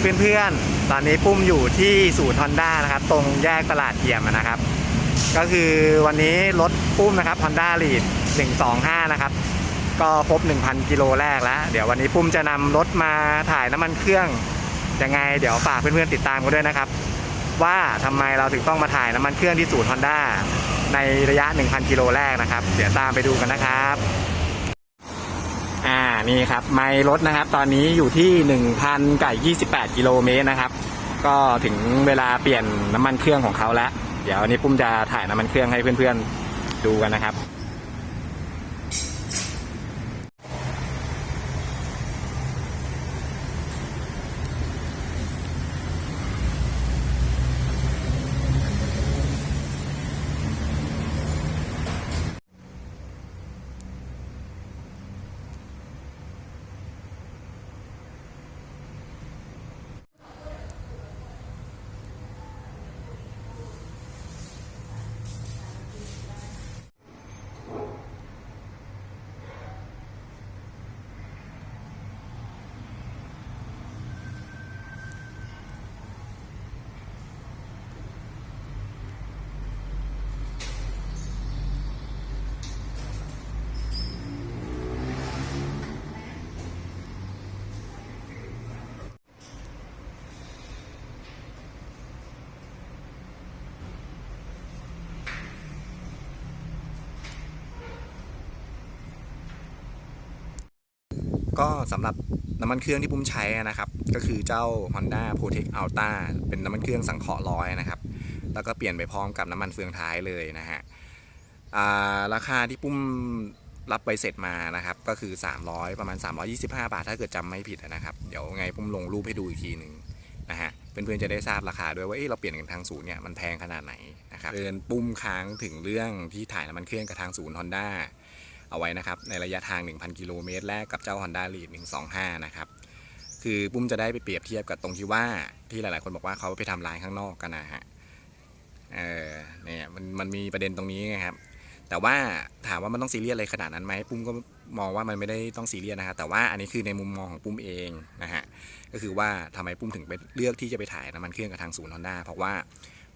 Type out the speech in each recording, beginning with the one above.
เพื่อนๆ ตอนนี้ปุ้มอยู่ที่ศูนย์ฮอนด้านะครับ ตรงแยกตลาดเอี่ยมนะครับ ก็คือวันนี้รถปุ้มนะครับ Honda l e a d 125 นะครับ ก็ครบ 1,000 กิโลแรกแล้ว เดี๋ยววันนี้ปุ้มจะนำรถมาถ่ายน้ำมันเครื่องยังไง เดี๋ยวฝากเพื่อนๆติดตามกันด้วยนะครับ ว่าทำไมเราถึงต้องมาถ่ายน้ำมันเครื่องที่ศูนย์ Honda ในระยะ 1,000 กิโลแรกนะครับ เดี๋ยวตามไปดูกันนะครับ นี่ครับ ไมล์รถนะครับ ตอนนี้อยู่ที่ 1,000กับ28 กิโลเมตรนะครับ ก็ถึงเวลาเปลี่ยนน้ำมันเครื่องของเขาแล้ว เดี๋ยววันนี้ปุ้มจะถ่ายน้ำมันเครื่องให้เพื่อนๆดูกันนะครับ ก็สำหรับน้ำมันเครื่องที่ปุ้มใช้นะครับ ก็คือเจ้า Honda Protect Ultra เป็นน้ำมันเครื่องสังเคราะห์ร้อยนะครับ แล้วก็เปลี่ยนไปพร้อมกับน้ำมันเฟืองท้ายเลยนะฮะาราคาที่ปุ้มรับใบเสร็จมานะครับ ก็คือ 300 ประมาณ 325 บาท ถ้าเกิดจำไม่ผิดนะครับ เดี๋ยวไงปุ้มลงรูปให้ดูอีกทีหนึ่งนะฮะเพื่อนๆจะได้ทราบราคาด้วยว่าเอ๊ะเราเปลี่ยนกันทางศูนย์เนี่ยมันแพงขนาดไหนนะครับเดินปุ้มค้างถึงเรื่องที่ถ่ายน้ำมันเครื่องกับทางศูนย์ Honda เอาไว้นะครับ ในระยะทาง 1,000 กิโลเมตรแรกกับเจ้า Honda Lead 125 นะครับ คือปุ้มจะได้ไปเปรียบเทียบกับตรงที่ว่าที่หลาย ๆ คนบอกว่าเขาไปทำลายข้างนอกกันนะฮะเออเนี่ยมันมันมีประเด็นตรงนี้ไงครับแต่ว่าถามว่ามันต้องซีเรียสอะไรขนาดนั้นไหมปุ้มก็มองว่ามันไม่ได้ต้องซีเรียสนะครับแต่ว่าอันนี้คือในมุมมองของปุ้มเองนะฮะก็คือว่าทำไมปุ้มถึงไปเลือกที่จะไปถ่ายน้ำมันเครื่องกับทางศูนย์ฮอนด้าเพราะว่า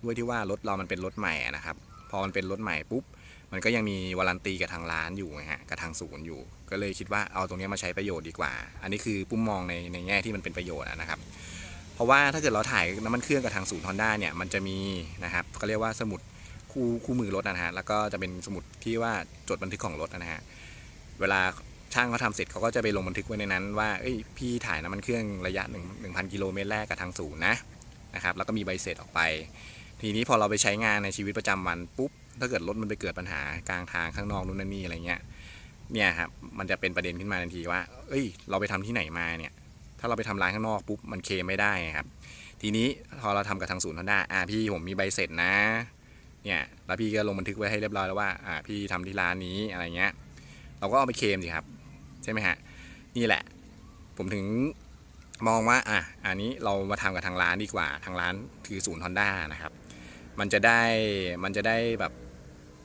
ด้วยที่ว่ารถเรามันเป็นรถใหม่นะครับ พอมันเป็นรถใหม่ปุ๊บ มันก็ยังมีวารันตีกับทางร้านอยู่ไงฮะกับทางศูนย์อยู่ ก็เลยคิดว่าเอาตรงนี้มาใช้ประโยชน์ดีกว่า อันนี้คือปุ้มมองในในแง่ที่มันเป็นประโยชน์นะครับ เพราะว่าถ้าเกิดเราถ่ายน้ำมันเครื่องกับทางศูนย์ฮอนด้าเนี่ยมันจะมีนะครับเขาเรียกว่าสมุดคู่คู่มือรถนะฮะแล้วก็จะเป็นสมุดที่ว่าจดบันทึกของรถนะฮะเวลาช่างเขาทำเสร็จเขาก็จะไปลงบันทึกไว้ในนั้นว่าเอ้ยพี่ถ่ายน้ำมันเครื่องระยะหนึ่งหนึ่งพันกิโลเมตรแรกกับทางศูนย์นะนะครับแล้วก็มีใบเสร็จออกไป ทีนี้พอเราไปใช้งานในชีวิตประจำวันปุ๊บถ้าเกิดรถมันไปเกิดปัญหากลางทางข้างนอกนู่นนั่นนี่อะไรเงี้ยเนี่ยครับมันจะเป็นประเด็นขึ้นมาทันทีว่า เอ้ย เราไปทำที่ไหนมาเนี่ย ถ้าเราไปทำร้านข้างนอกปุ๊บมันเคมไม่ได้ครับ ทีนี้พอเราทำกับทางศูนย์ฮอนด้าอ่าพี่ผมมีใบเสร็จนะ เนี่ยแล้วพี่ก็ลงบันทึกไว้ให้เรียบร้อยแล้วว่าอ่าพี่ทำที่ร้านนี้อะไรเงี้ย เราก็เอาไปเคมสิครับ ใช่ไหมฮะนี่แหละ ผมถึงมองว่าอะอันนี้เรามาทำกับทางร้านดีกว่าทางร้านคือศูนย์ฮอนด้านะครับ มันจะได้มันจะได้แบบ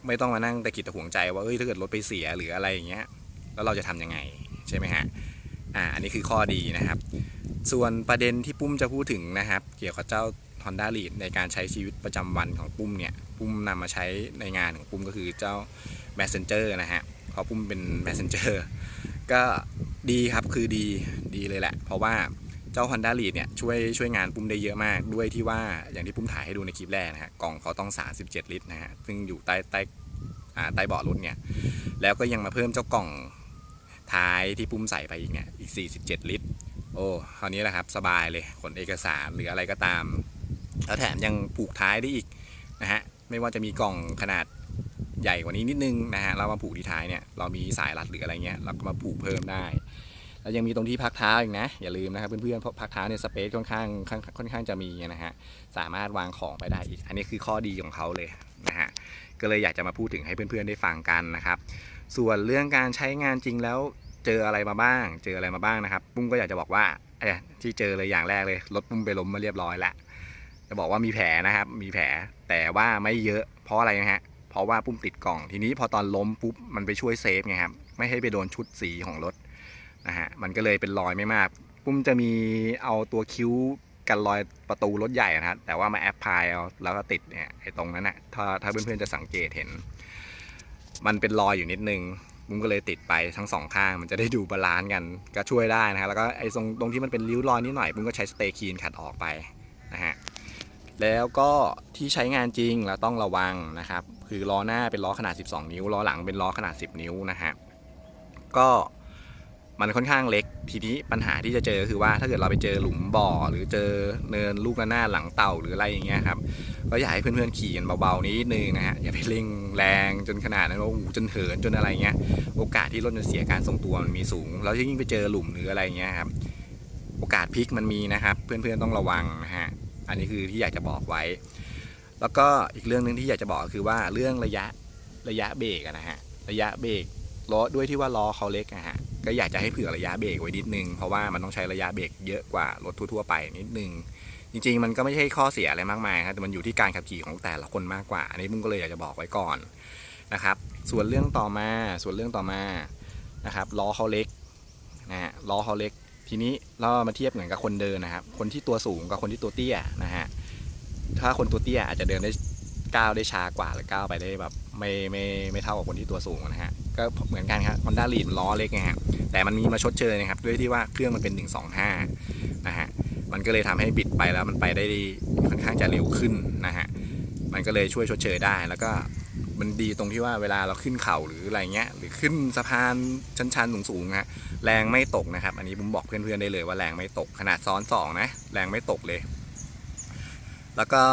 ไม่ต้องมานั่งตะกิดตะหวงใจว่าเอ้ยถ้าเกิดรถไปเสียหรืออะไรอย่างเงี้ยแล้วเราจะทำยังไงใช่ไหมฮะอ่าอันนี้คือข้อดีนะครับ ส่วนประเด็นที่ปุ้มจะพูดถึงนะครับ เกี่ยวกับเจ้า Honda Lead ในการใช้ชีวิตประจำวันของปุ้มเนี่ยปุ้มนำมาใช้ในงานของปุ้มก็คือเจ้า Messenger นะฮะเพราะปุ้มเป็น Messenger ก็ดีครับคือดีดีเลยแหละ เพราะว่า จ้า Honda Lead เนี่ยช่วยช่วยงานปุ้มได้เยอะมากด้วยที่ว่าอย่างที่ปุ้มถ่ายให้ดูในคลิปแรกนะฮะกล่องเขาต้อง 37 ลิตรนะฮะซึ่งอยู่ใต้ใต้ใต้เบาะรถเนี่ยแล้วก็ยังมาเพิ่มเจ้ากล่องท้ายที่ปุ้มใส่ไปอีกเนี่ยอีก 47 ลิตร โอ้คราวนี้แหละครับสบายเลยขนเอกสารหรืออะไรก็ตาม แล้วแถมยังผูกท้ายได้อีกนะฮะไม่ว่าจะมีกล่องขนาดใหญ่กว่านี้นิดนึงนะฮะเรามาผูกที่ท้ายเนี่ยเรามีสายรัดหรืออะไรเงี้ยเราก็มาผูกเพิ่มได้ แล้วยังมีตรงที่พักเท้าอีกนะ อย่าลืมนะครับเพื่อนๆเพราะพักเท้าเนี่ยสเปซค่อนข้างค่อนข้างจะมีนะฮะสามารถวางของไปได้อีก อันนี้คือข้อดีของเขาเลยนะฮะก็เลยอยากจะมาพูดถึงให้เพื่อนๆได้ฟังกันนะครับ ส่วนเรื่องการใช้งานจริงแล้วเจออะไรมาบ้าง เจออะไรมาบ้างนะครับ ปุ้มก็อยากจะบอกว่าเอ้ที่เจอเลยอย่างแรกเลยรถปุ้มไปล้มมาเรียบร้อยแล้วจะบอกว่ามีแผลนะครับ มีแผลแต่ว่าไม่เยอะเพราะอะไรนะฮะเพราะว่าปุ้มติดกล่องทีนี้พอตอนล้มปุ๊บมันไปช่วยเซฟไงครับไม่ให้ไปโดนชุดสีของรถ นะฮะมันก็เลยเป็นรอยไม่มาก ปุ้มจะมีเอาตัวคิ้วกันรอยประตูรถใหญ่นะฮะแต่ว่ามาแอปพลายเอาแล้วก็ติดเนี่ยไอ้ตรงนั้นนะถ้าถ้าเพื่อนๆจะสังเกตเห็น มันเป็นรอยอยู่นิดนึงบุ้มก็เลยติดไปทั้งสองข้างมันจะได้ดูบาลานซ์กันก็ช่วยได้นะฮะแล้วก็ไอ้ตรงตรงที่มันเป็นริ้วรอยนิดหน่อยบุ้มก็ใช้สเตย์คีนขัดออกไปนะฮะแล้วก็ที่ใช้งานจริงแล้วต้องระวังนะครับ คือล้อหน้าเป็นล้อขนาด 12 นิ้วล้อหลังเป็นล้อขนาด 10 นิ้วนะฮะก็ มันค่อนข้างเล็ก ทีนี้ปัญหาที่จะเจอคือว่าถ้าเกิดเราไปเจอหลุมบ่อ หรือเจอเนินลูกระนาหลังเต่าหรืออะไรอย่างเงี้ยครับก็อยากให้เพื่อนๆขี่กันเบาๆนิดนึงนะฮะอย่าไปเร่งแรงจนขนาดนั้นว่าโอ้โหจนเหินจนอะไรเงี้ยโอกาสที่รถจะเสียการทรงตัวมันมีสูงแล้วยิ่งไปเจอหลุมหรืออะไรเงี้ยครับโอกาสพลิกมันมีนะครับ เพื่อนๆต้องระวังนะฮะอันนี้คือที่อยากจะบอกไว้ แล้วก็อีกเรื่องหนึ่งที่อยากจะบอกคือว่าเรื่องระยะระยะเบรกนะฮะระยะเบรกล้อด้วยที่ว่าล้อเขาเล็กนะฮะ ก็อยากจะให้เผื่อระยะเบรกไว้นิดนึง เพราะว่ามันต้องใช้ระยะเบรกเยอะกว่ารถทั่วๆไปนิดนึง จริง ๆ มันก็ไม่ใช่ข้อเสียอะไรมากมายครับแต่มันอยู่ที่การขับขี่ของแต่ละคนมากกว่า อันนี้มึงก็เลยอยากจะบอกไว้ก่อนนะครับ ส่วนเรื่องต่อมาส่วนเรื่องต่อมานะครับล้อเขาเล็กนะฮะล้อเขาเล็ก ทีนี้เรามาเทียบเหมือนกับคนเดินนะครับ คนที่ตัวสูงกับคนที่ตัวเตี้ยนะฮะถ้าคนตัวเตี้ยอาจจะเดินได้ก้าวได้ช้ากว่าหรือก้าวไปได้แบบไม่ไม่ไม่เท่ากับคนที่ตัวสูงนะฮะ ก็เหมือนกันครับฮอนด้าลีดล้อเล็กไงฮะแต่มันมีมาชดเชยนะครับ ด้วยที่ว่าเครื่องมันเป็น 125 นะฮะมันก็เลยทำให้บิดไปแล้วมันไปได้ค่อนข้างจะเร็วขึ้นนะฮะมันก็เลยช่วยชดเชยได้แล้วก็มันดีตรงที่ว่าเวลาเราขึ้นเขาหรืออะไรเงี้ยหรือขึ้นสะพานชันๆสูงๆฮะแรงไม่ตกนะครับ อันนี้ผมบอกเพื่อนๆได้เลยว่าแรงไม่ตกขนาดซ้อนสองนะแรงไม่ตกเลย แล้วก็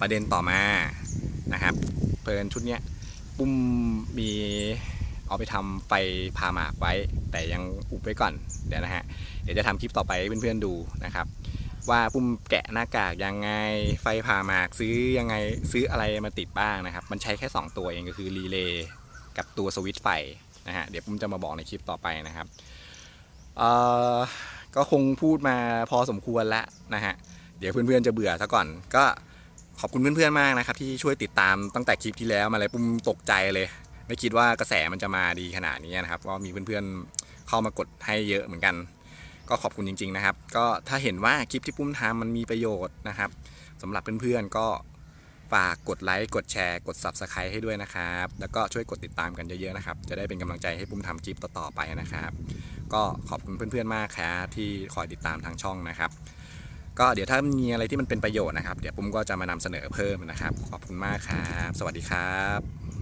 ประเด็นต่อมานะครับเพลินชุดเนี้ยปุ้มมี เอาไปทำไฟพาหมากไว้ แต่ยังอุบไว้ก่อนเดี๋ยวนะฮะเดี๋ยวจะทำคลิปต่อไปให้เพื่อนๆดูนะครับ ว่าปุ้มแกะหน้ากากยังไงไฟผ่าหมากซื้อยังไงซื้ออะไรมาติดบ้างนะครับ มันใช้แค่ 2 ตัวเองก็คือรีเลย์กับตัวสวิตช์ไฟนะฮะเดี๋ยวปุ้มจะมาบอกในคลิปต่อไปนะครับเอ่อก็คงพูดมาพอสมควรแล้วนะฮะเดี๋ยวเพื่อนๆจะเบื่อซะก่อนก็ขอบคุณเพื่อนๆมากนะครับที่ช่วยติดตามตั้งแต่คลิปที่แล้วมาเลยปุ้มตกใจเลย ไม่คิดว่ากระแสมันจะมาดีขนาดนี้นะครับ ก็มีเพื่อนๆเข้ามากดให้เยอะเหมือนกัน ก็ขอบคุณจริง ๆนะครับ ก็ถ้าเห็นว่าคลิปที่ปุ้มทำมันมีประโยชน์นะครับสำหรับเพื่อนๆก็ฝากกดไลค์ กดแชร์ กด Subscribe ให้ด้วยนะครับ แล้วก็ช่วยกดติดตามกันเยอะๆนะครับ จะได้เป็นกำลังใจให้ปุ้มทำคลิปต่อๆไปนะครับ ก็ขอบคุณเพื่อนๆมากครับที่คอยติดตามทางช่องนะครับ ก็เดี๋ยวถ้ามีอะไรที่มันเป็นประโยชน์นะครับ เดี๋ยวปุ้มก็จะมานำเสนอเพิ่มนะครับ ขอบคุณมากครับ สวัสดีครับ